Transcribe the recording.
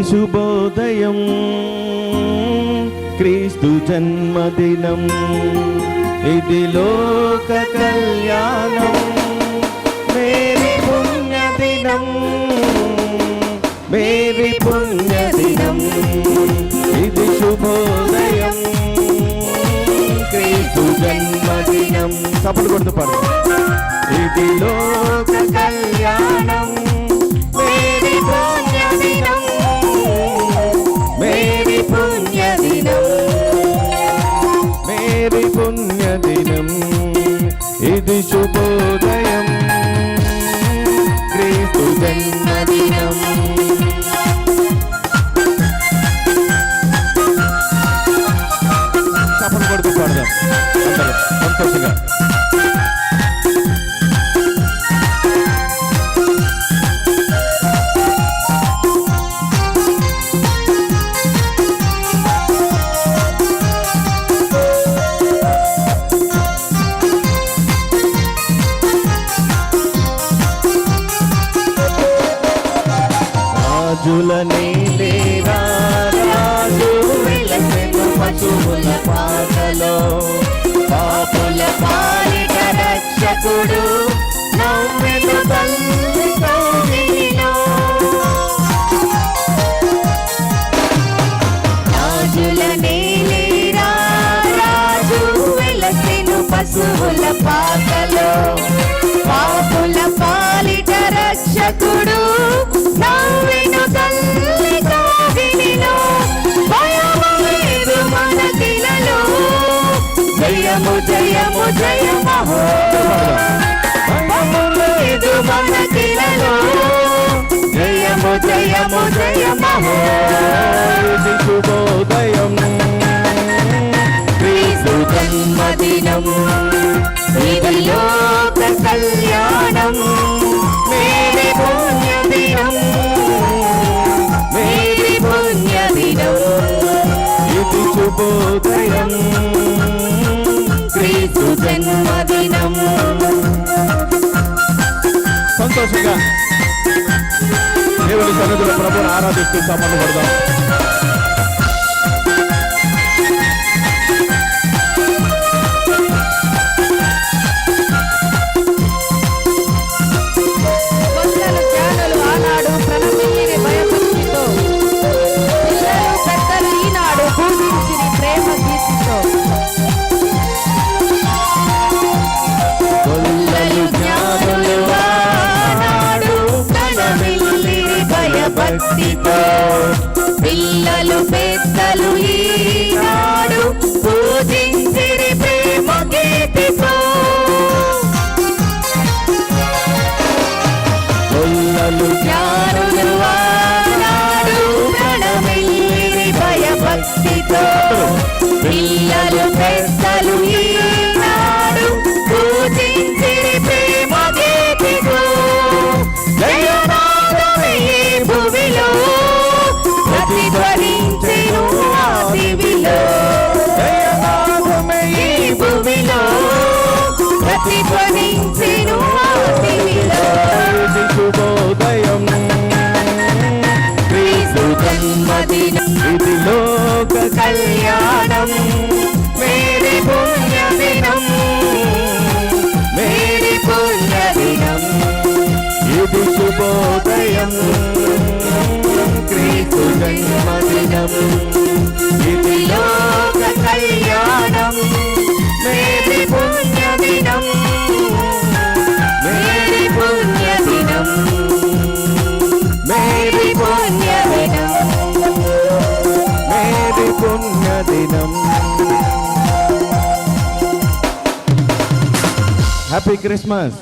ఇది శుభోదయం. క్రీస్తు జన్మదినం. ఇది లోక కళ్యాణం. మేరీ పుణ్యదినం. మేరీ పుణ్యదినం. ఇది శుభోదయం. క్రీస్తు జన్మదినం. చప్పుడు కొడుతూ పాడు ఇది లోక కళ్యాణం. సంతోషంగా రాజుల వెలసెను పాటలో జయము జయము. జయమహో భయము లేదు మనకిలలో జయము జయము జయమహో దేవుని సన్నిధిలో ప్రభుని ఆరాధిస్తూ సమ్మను పడదాం భక్తితో పిల్లలు పెద్దలు ఈనాడు పూజించిరి ప్రేమ గీతితో. కొల్లలు జ్ఞానులు ఆనాడు ప్రణమిల్లిరి భయభక్తితో. పిల్లలు పెద్దలు ఈ జన్మదినం ఇది లోక కళ్యాణం. మేరీ పుణ్యదినం. మేరీ పుణ్యదినం. ఇది శుభోదయం. క్రీస్తు జన్మదినం. ఇది పుణ్యదినం హ్యాపీ క్రిస్మస్